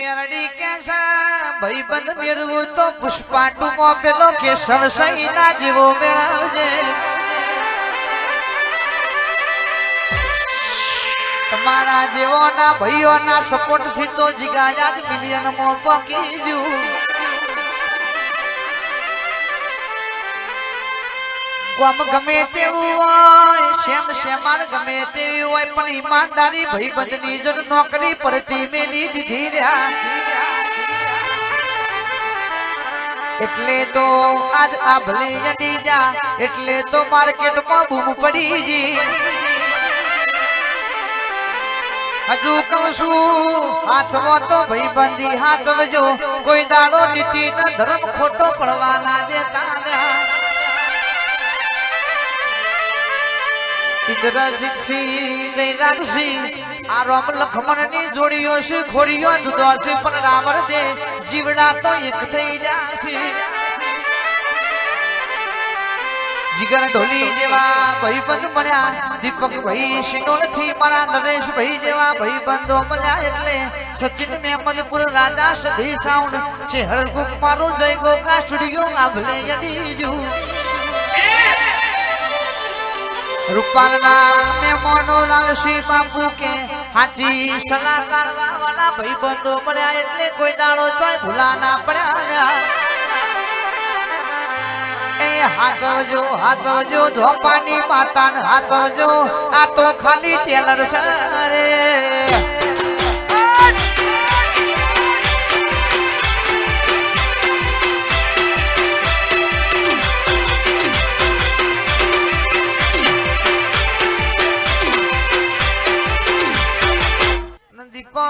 મેરડી કે ભાઈ બન મેળવું તો પુષ્પાટુમાં પેલો કેસર સહીના જીવો મેળવજે. તમારા જેવોના ભાઈઓના સપોર્ટથી તો જીગાયા જ મિલિયનમાં પકી જુ ગમ ગમે તેવું હોય, શેમ શેમાર ગમે તેવી હોય, પણ ઈમાનદારી ભાઈબંધની જો નોકરી પરથી મેલી દીધી રહ્યા. એટલે તો આજ આ ભલે અડી જા, એટલે તો માર્કેટમાં બૂમ પડી જી. હજુ કહું છું હાથવો તો ભાઈ બંધી હાથવજો કોઈ દાડો નીતિ ધર્મ ખોટો પડવાના દેતા આ લખમણ લખમણની જોડીઓ છે ખોડીઓ જુદો છે, પણ રાવણ દે જીવડા તો એક થઈ જશે. જીગર ઢોલી જેવા ભાઈબંધ મળ્યા, દીપક ભાઈ શિનોલથી મારા નરેશ ભાઈ જેવા ભાઈબંધો મળ્યા એટલે સચિન મેમલપુર રાજા સધી સાઉન્ડ છે હરગુક મારું જય ગોકા સ્ટુડિયો આભલે યદીજુ રૂપાલના મેમોનો બાપુ કે હાજી સલાહકાર વાળા ભાઈબંધો મળ્યા એટલે કોઈ દાડો ચોય ભૂલા પડ્યા એ હાથવજો હાથવજો ઝોપાની માતાન હાથવજો, આ તો ખાલી ટેલર સરે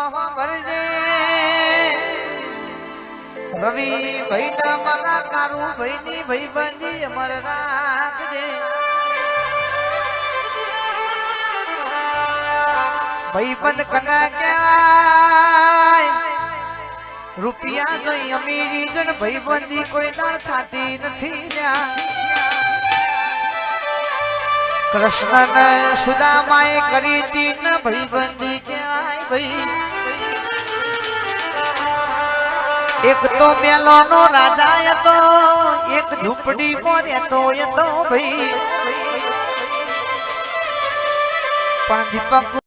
ભરજે રવિ ભાઈ ના મારા કારું ભાઈ ની ભાઈ બંધી અમારે રાખજે. ભાઈ બંધ કના કહેવાય. રૂપિયા જોઈ અમીરી જણ ભાઈ બંધી કોઈ ના થાતી નથી લ્યા. કૃષ્ણ સુદામાએ કરી તી ન ભાઈ બંધી કહેવાય ભાઈ. એક તો મેલો નો રાજા હતો, એક ઝૂંપડી માં રહેતો હતો ભાઈ. પણ દીપક